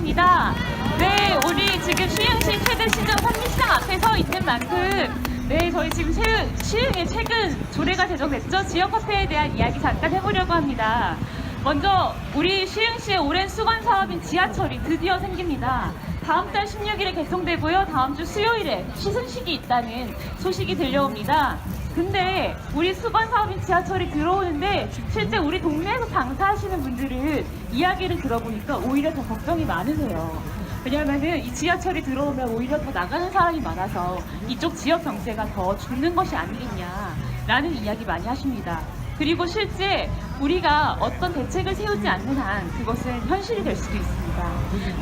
환영합니다. 네, 우리 지금 시흥시 최근 시정 선미시장 앞에 서 있는 만큼 네, 저희 지금 시, 시흥에 최근 조례가 제정됐죠. 지역 화폐에 대한 이야기 잠깐 해보려고 합니다. 먼저 우리 시흥시의 오랜 수건 사업인 지하철이 드디어 생깁니다. 다음 달 16일에 개통되고요. 다음 주 수요일에 시승식이 있다는 소식이 들려옵니다. 근데 우리 수건 사업인 지하철이 들어오는데 실제 우리 동네에서 장사하시는 분들은 이야기를 들어보니까 오히려 더 걱정이 많으세요. 왜냐하면은 이 지하철이 들어오면 오히려 더 나가는 사람이 많아서 이쪽 지역 경제가 더 죽는 것이 아니겠냐라는 이야기 많이 하십니다. 그리고 실제 우리가 어떤 대책을 세우지 않는 한 그것은 현실이 될 수도 있습니다.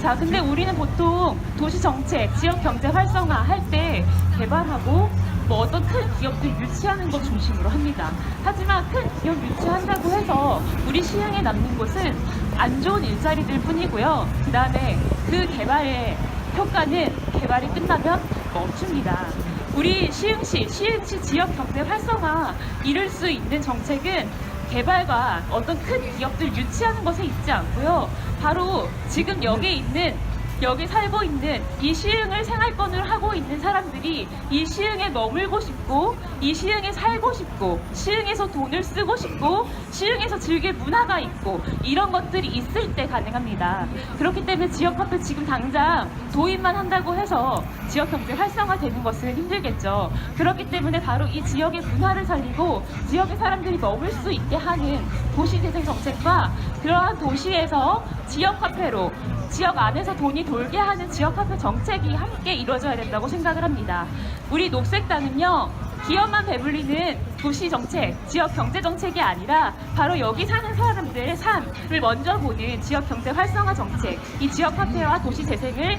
자, 근데 우리는 보통 도시 정책, 지역 경제 활성화 할 때 개발하고 뭐 어떤 큰 기업들 유치하는 것 중심으로 합니다. 하지만 큰 기업 유치한다고 해서 우리 시흥에 남는 곳은 안 좋은 일자리들 뿐이고요. 그 다음에 그 개발의 효과는 개발이 끝나면 멈춥니다. 우리 시흥시, 시흥시 지역 경제 활성화 이룰 수 있는 정책은 개발과 어떤 큰 기업들 유치하는 것에 있지 않고요. 바로 지금 여기 있는 여기 살고 있는 이 시흥을 생활권으로 하고 있는 사람들이 이 시흥에 머물고 싶고 이 시흥에 살고 싶고 시흥에서 돈을 쓰고 싶고 시흥에서 즐길 문화가 있고 이런 것들이 있을 때 가능합니다. 그렇기 때문에 지역 화폐 지금 당장 도입만 한다고 해서 지역 경제 활성화되는 것은 힘들겠죠. 그렇기 때문에 바로 이 지역의 문화를 살리고 지역의 사람들이 머물 수 있게 하는 도시재생 정책과 그러한 도시에서 지역 화폐로 지역 안에서 돈이 돌게 하는 지역 화폐 정책이 함께 이루어져야 된다고 생각을 합니다. 우리 녹색당은요. 기업만 배불리는 도시 정책, 지역 경제 정책이 아니라 바로 여기 사는 사람들의 삶을 먼저 보는 지역 경제 활성화 정책, 이 지역 화폐와 도시 재생을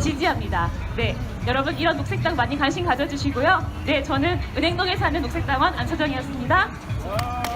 지지합니다. 네, 여러분 이런 녹색당 많이 관심 가져주시고요. 네, 저는 은행동에 사는 녹색당원 안서정이었습니다.